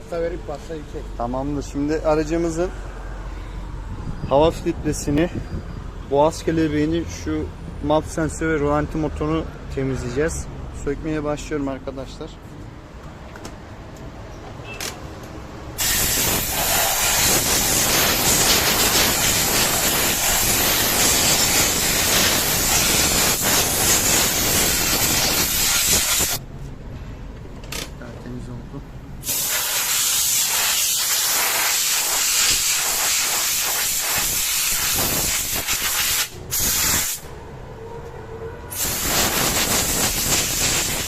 Pasta verip pasta içecek. Tamamdır. Şimdi aracımızın hava filtresini, boğaz kelebeğini, şu map sensörü ve rolanti motorunu temizleyeceğiz. Sökmeye başlıyorum arkadaşlar. Tertemiz oldu.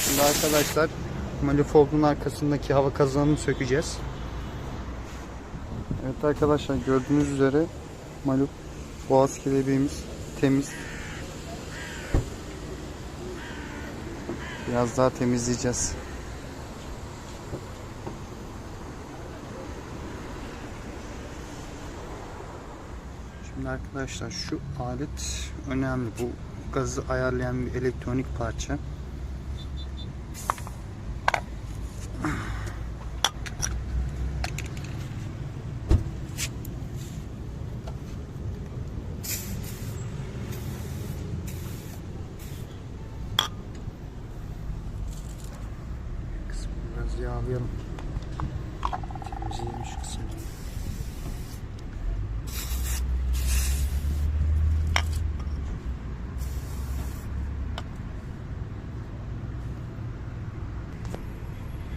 Şimdi arkadaşlar manifoldun arkasındaki hava kazanını sökeceğiz. Evet arkadaşlar gördüğünüz üzere malum boğaz kelebeğimiz temiz. Biraz daha temizleyeceğiz. Şimdi arkadaşlar şu alet önemli. Bu gazı ayarlayan bir elektronik parça. Kısmı biraz yağlayalım. Temizleyelim şu kısmını.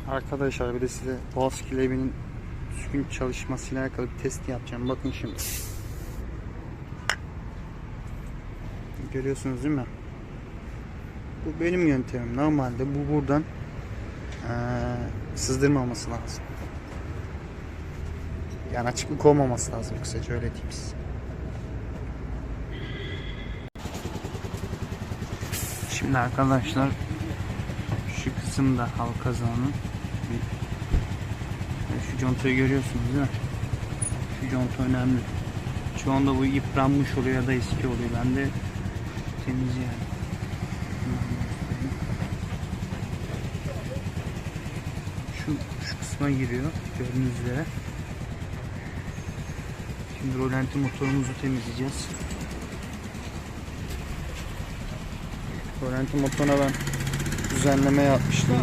Arkadaşlar bir de size boğaz kilebinin düzgün çalışmasıyla alakalı bir test yapacağım. Bakın şimdi. Görüyorsunuz değil mi? Bu benim yöntemim. Normalde bu buradan eee sızdırmaması lazım. Yani açıklık olmaması lazım kısaca öyle diyeyim size. Şimdi arkadaşlar şu kısımda bir şu contayı görüyorsunuz değil mi? Şu conta önemli. Anda bu yıpranmış oluyor ya da eski oluyor. Ben de temiz yani. Şu, şu kısma giriyor gördüğünüz üzere. Şimdi rolanti motorumuzu temizleyeceğiz. Rolanti motoruna ben düzenleme yapmıştım.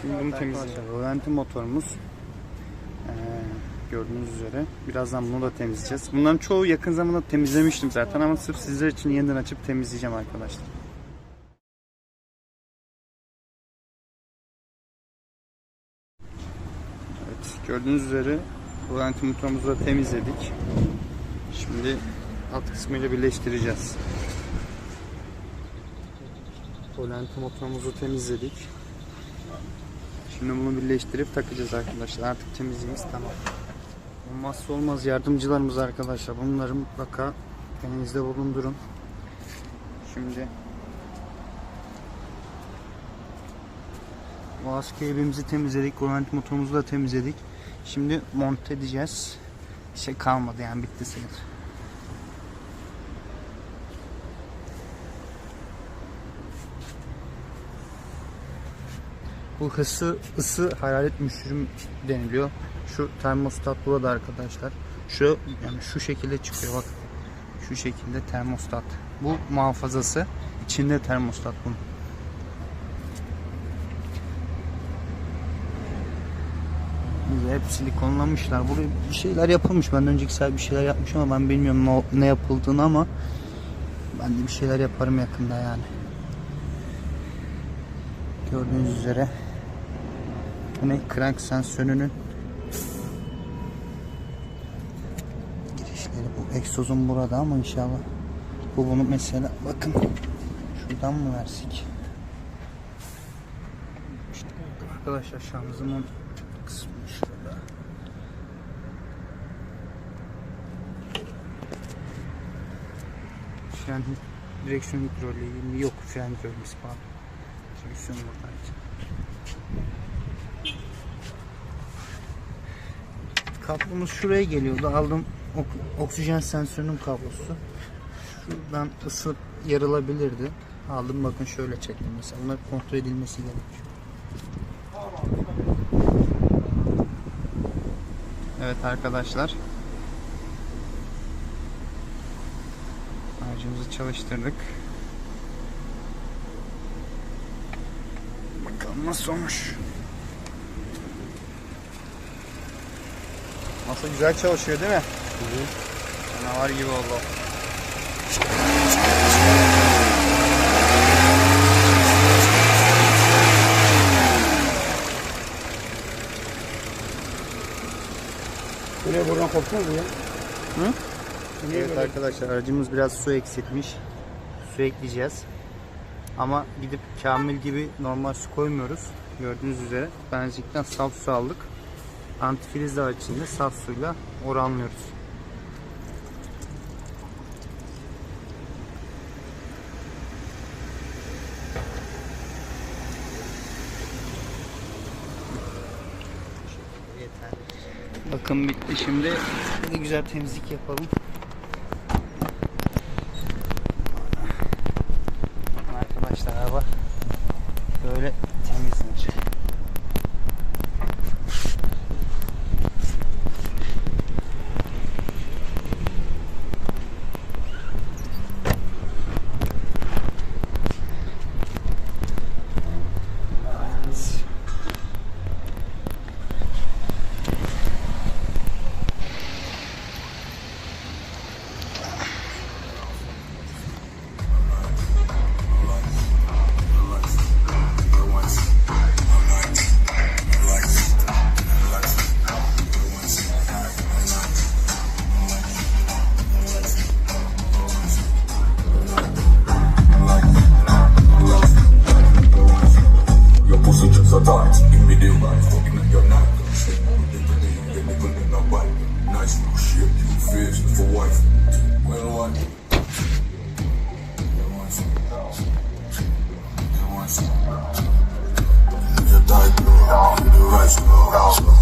Şimdi bunu temizleyeceğiz. Rolanti motorumuz gördüğünüz üzere. Birazdan bunu da temizleyeceğiz. Bunların çoğu yakın zamanda temizlemiştim zaten ama sırf sizler için yeniden açıp temizleyeceğim arkadaşlar. Gördüğünüz üzere rolanti motorumuzu da temizledik. Şimdi alt kısmıyla birleştireceğiz. Rolanti motorumuzu temizledik. Şimdi bunu birleştirip takacağız arkadaşlar. Artık temizliğimiz tamam. Olmazsa olmaz yardımcılarımız arkadaşlar. Bunları mutlaka elinizde bulundurun. Şimdi Boğaz keyfimizi temizledik. Rolanti motorumuzu da temizledik. Şimdi monte edeceğiz. Şey kalmadı yani bitti sayılır. Bu ısı, ısı hayalet müşürüm deniliyor. Şu termostat burada arkadaşlar. Şu yani şu şekilde çıkıyor bak. Şu şekilde termostat. Bu muhafazası. İçinde termostat bunun. Hep silikonlamışlar. Buraya bir şeyler yapılmış. Ben önceki sefer bir şeyler yapmış ama ben bilmiyorum ne, yapıldığını ama ben de bir şeyler yaparım yakında yani. Gördüğünüz üzere bu ne? Crank sensörünün girişleri bu. Egzozun burada ama inşallah bu bunu mesela bakın şuradan mı versek? İşte arkadaşlar şanzıman kısmı şurada. Fren direksiyon hidroliği yok fren hidroliği pardon. Direksiyon buradaydı. Kablomuz şuraya geliyordu. Aldım ok- oksijen sensörünün kablosu. Şuradan ısı yarılabilirdi. Aldım bakın şöyle çektim mesela. Bunlar kontrol edilmesi gerekiyor. Evet arkadaşlar. Aracımızı çalıştırdık. Bakalım nasıl olmuş. Masa güzel çalışıyor değil mi? Canavar gibi oldu. Buraya buradan koptu mu bu ya? Hı? Evet böyle? arkadaşlar aracımız biraz su eksiltmiş. Su ekleyeceğiz. Ama gidip Kamil gibi normal su koymuyoruz. Gördüğünüz üzere benzinlikten saf su aldık. Antifriz de içinde saf suyla oranlıyoruz. Bakın bitti şimdi. Bir güzel temizlik yapalım. do. I'm fucking up your night. Shit, differently. Get me good than nobody. Nice little shit. You fizz for wife. Well, what? You die, bro. You do right, bro.